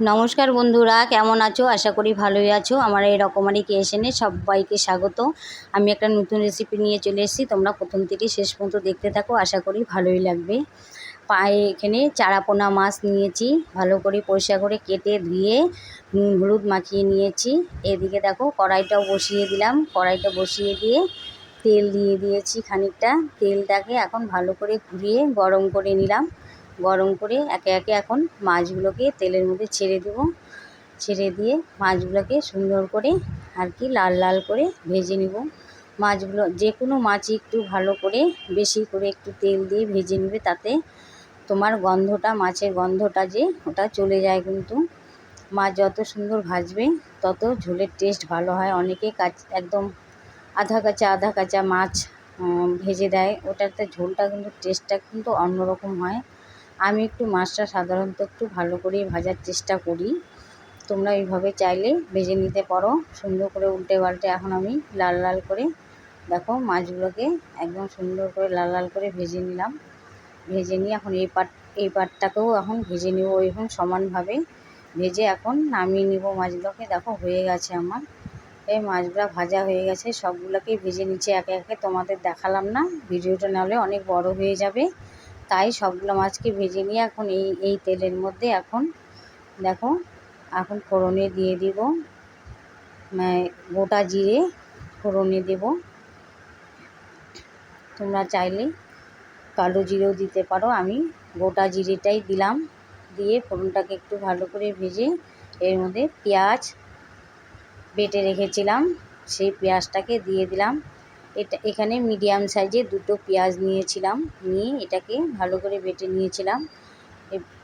নমস্কার বন্ধুরা, কেমন আছো? আশা করি ভালোই আছো। আমার এই রকমারি ক্রিয়েশনে সবাইকে স্বাগত। আমি একটা নতুন রেসিপি নিয়ে চলে এসেছি। তোমরা প্রথম থেকে শেষ পর্যন্ত দেখতে থাকো। আশা করি ভালোই লাগবে। পায়ে এখানে চারাপোনা মাছ নিয়েছি। ভালো করে পরিষ্কার করে কেটে ধুয়ে নুন, হলুদ মাখিয়ে নিয়েছি। এদিকে দেখো, কড়াইটাও বসিয়ে দিলাম। কড়াইটা বসিয়ে দিয়ে তেল দিয়ে দিয়েছি খানিকটা। তেলটাকে এখন ভালো করে ঘুরিয়ে গরম করে নিলাম। গরম করে একে একে এখন মাছগুলোকে তেলের মধ্যে ছেড়ে দেবো। ছেড়ে দিয়ে মাছগুলোকে সুন্দর করে আর কি লাল লাল করে ভেজে নেব। মাছগুলো যে কোনো মাছই একটু ভালো করে, বেশি করে একটু তেল দিয়ে ভেজে নেবে তাতে তোমার গন্ধটা, মাছের গন্ধটা যে ওটা চলে যায় কিন্তু। মাছ যত সুন্দর ভাজবে, তত ঝোলের টেস্ট ভালো হয়। অনেকে কাচ, একদম আধা কাঁচা আধা কাঁচা মাছ ভেজে দেয়। ওটাতে ঝোলটা কিন্তু, টেস্টটা কিন্তু অন্যরকম হয়। আমি একটু মাছটা সাধারণত একটু ভালো করেই ভাজার চেষ্টা করি। তোমরা এইভাবে চাইলে ভেজে নিতে পারো। সুন্দর করে উল্টে পাল্টে এখন আমি লাল লাল করে দেখো মাছগুলোকে একদম সুন্দর করে লাল লাল করে ভেজে নিলাম। ভেজে নিয়ে এখন এই পাট, এই পাটটাকেও এখন ভেজে নেব এখন সমানভাবে। ভেজে এখন নামিয়ে নিব মাছগুলোকে। দেখো হয়ে গেছে আমার। এই মাছগুলো ভাজা হয়ে গেছে। সবগুলোকেই ভেজে নিচ্ছে একে একে তোমাদের দেখালাম না। ভিডিওটা নাহলে অনেক বড় হয়ে যাবে। তাই সবগুলো মাছকে ভেজে নিয়ে এখন এই এই তেলের মধ্যে এখন, দেখো, এখন ফোড়নে দিয়ে দিব। গোটা জিরে ফোড়নে দেব। তোমরা চাইলে কালো জিরেও দিতে পারো। আমি গোটা জিরেটাই দিলাম। দিয়ে ফোড়নটাকে একটু ভালো করে ভেজে এর মধ্যে পেঁয়াজ বেটে রেখেছিলাম। সেই পেঁয়াজটাকে দিয়ে দিলাম। এটা এখানে মিডিয়াম সাইজে দুটো পেঁয়াজ নিয়েছিলাম। নিয়ে এটাকে ভালো করে বেটে নিয়েছিলাম।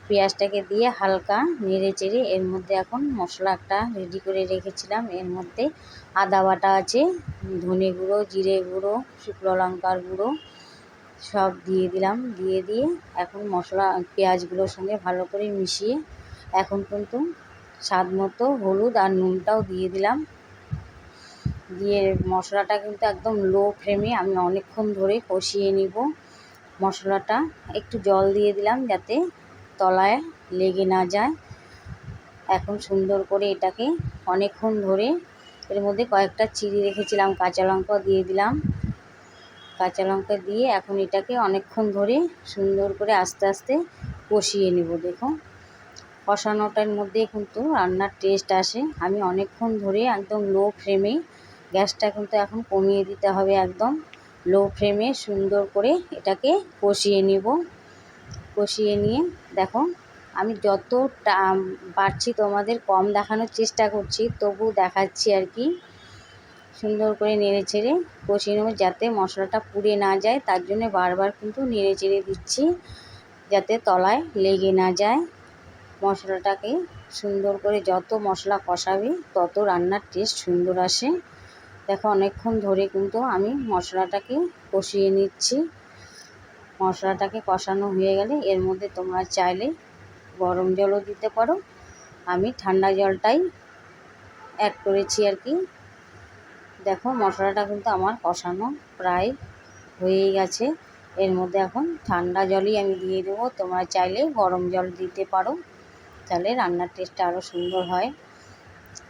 পেঁয়াজটাকে দিয়ে হালকা নেড়ে চেড়ে এর মধ্যে এখন মশলা একটা রেডি করে রেখেছিলাম। এর মধ্যে আদা বাটা আছে, ধনে গুঁড়ো, জিরে গুঁড়ো, শুকনো লঙ্কার গুঁড়ো সব দিয়ে দিলাম। দিয়ে দিয়ে এখন মশলা পেঁয়াজগুলোর সঙ্গে ভালো করে মিশিয়ে এখন কিন্তু স্বাদ মতো হলুদ আর নুনটাও দিয়ে দিলাম। দিয়ে মশলাটা কিন্তু একদম লো ফ্লেমে আমি অনেকক্ষণ ধরে কষিয়ে নিব মশলাটা। একটু জল দিয়ে দিলাম যাতে তলায় লেগে না যায়। এখন সুন্দর করে এটাকে অনেকক্ষণ ধরে এর মধ্যে কয়েকটা চিড়ি রেখেছিলাম, কাঁচা লঙ্কা দিয়ে দিলাম। কাঁচা লঙ্কা দিয়ে এখন এটাকে অনেকক্ষণ ধরে সুন্দর করে আস্তে আস্তে কষিয়ে নেব, দেখো। কষানোটার মধ্যে কিন্তু রান্নার টেস্ট আসে। আমি অনেকক্ষণ ধরে একদম লো ফ্লেমে গ্যাসটা কিন্তু এখন কমিয়ে দিতে হবে একদম লো ফ্লেমে সুন্দর করে এটাকে কষিয়ে নিব। কষিয়ে নিয়ে দেখো, আমি যতটা পারছি তোমাদের কম দেখানোর চেষ্টা করছি, তবু দেখাচ্ছি আর কি। সুন্দর করে নেড়ে চেড়ে কষিয়ে নেব যাতে মশলাটা পুড়ে না যায়, তার জন্য বারবার কিন্তু নেড়ে চেড়ে দিচ্ছি যাতে তলায় লেগে না যায়। মশলাটাকে সুন্দর করে যত মশলা কষাবে, তত রান্নার টেস্ট সুন্দর আসে। দেখো অনেকক্ষণ ধরে কিন্তু আমি মশলাটাকে কষিয়ে নিচ্ছি। মশলাটাকে কষানো হয়ে গেলে এর মধ্যে তোমরা চাইলে গরম জলও দিতে পারো। আমি ঠান্ডা জলটাই অ্যাড করেছি আর কি। দেখো মশলাটা কিন্তু আমার কষানো প্রায় হয়েই গেছে। এর মধ্যে এখন ঠান্ডা জলই আমি দিয়ে দেবো। তোমরা চাইলে গরম জল দিতে পারো। তাহলে রান্নার টেস্টটা আরও সুন্দর হয়।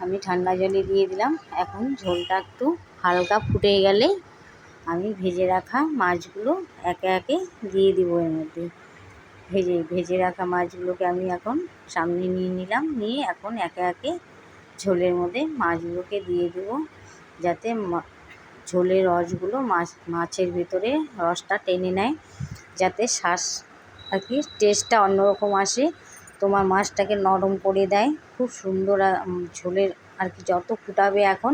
আমি ঠান্ডা জলে দিয়ে দিলাম। এখন ঝোলটা একটু হালকা ফুটে গেলে আমি ভেজে রাখা মাছগুলো একে একে দিয়ে দিব এর মধ্যে। ভেজে ভেজে রাখা মাছগুলোকে আমি এখন সামনে নিয়ে নিলাম। নিয়ে এখন একে একে ঝোলের মধ্যে মাছগুলোকে দিয়ে দেবো যাতে ঝোলের রসগুলো মাছ, মাছের ভেতরে রসটা টেনে নেয়, যাতে শ্বাস আর কি টেস্টটা অন্যরকম আসে, তোমার মাছটাকে নরম করে দেয়। খুব সুন্দর ঝোলের আর কি যত ফুটাবে এখন,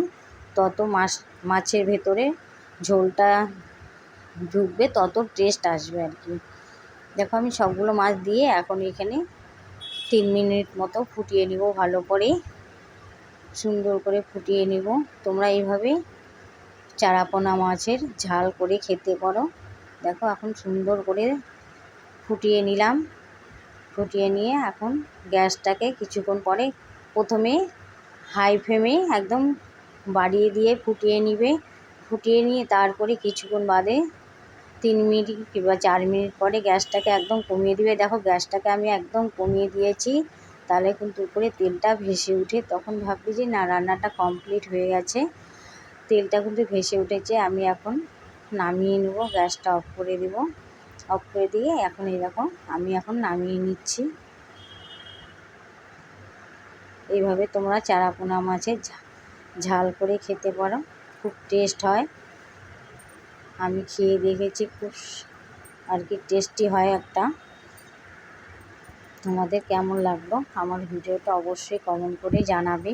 তত মাছ, মাছের ভেতরে ঝোলটা ঢুকবে, তত টেস্ট আসবে আর কি। দেখো আমি সবগুলো মাছ দিয়ে এখন এখানে তিন মিনিট মতো ফুটিয়ে নিব, ভালো করে সুন্দর করে ফুটিয়ে নেব। তোমরা এইভাবে চারাপোনা মাছের ঝাল করে খেতে পারো। দেখো এখন সুন্দর করে ফুটিয়ে নিলাম। ফুটিয়ে নিয়ে এখন গ্যাসটাকে কিছুক্ষণ পরে প্রথমে হাই ফ্লেমে একদম বাড়িয়ে দিয়ে ফুটিয়ে নিবে। ফুটিয়ে নিয়ে তারপরে কিছুক্ষণ বাদে তিন মিনিট কিংবা চার মিনিট পরে গ্যাসটাকে একদম কমিয়ে দিবে। দেখো গ্যাসটাকে আমি একদম কমিয়ে দিয়েছি। তাহলে কিন্তু উপরে তেলটা ভেসে উঠে, তখন ভাববি যে না, রান্নাটা কমপ্লিট হয়ে গেছে। তেলটা কিন্তু ভেসে উঠেছে, আমি এখন নামিয়ে নেব, গ্যাসটা অফ করে দেব। অফ করে দিয়ে এখন এরকম আমি এখন নামিয়ে নিচ্ছি। এইভাবে তোমরা চারাপোনা মাছের ঝাল করে খেতে পারো, খুব টেস্ট হয়। আমি খেয়ে দেখেছি খুব আর কি টেস্টি হয় একটা। তোমাদের কেমন লাগল? আমার ভিডিওটা অবশ্যই কমেন্ট করে জানাবে।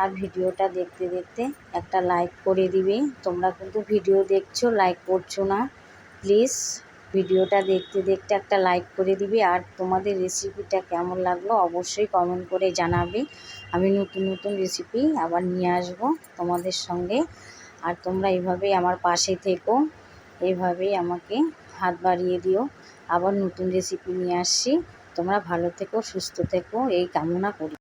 আর ভিডিওটা দেখতে দেখতে একটা লাইক করে দিবে। তোমরা কিন্তু ভিডিও দেখছ লাইক করছ না। প্লিজ ভিডিওটা দেখতে দেখতে একটা লাইক করে দিবে আর তোমাদের রেসিপিটা কেমন লাগল অবশ্যই কমেন্ট করে জানাবে। আমি নতুন নতুন রেসিপি আবার নিয়ে আসব তোমাদের সঙ্গে। আর তোমরা এইভাবেই আমার পাশে থেকো এইভাবেই আমাকে হাত বাড়িয়ে দিও। আবার নতুন রেসিপি নিয়ে আসছি। তোমরা ভালো থেকো, সুস্থ থেকো, এই কামনা করি।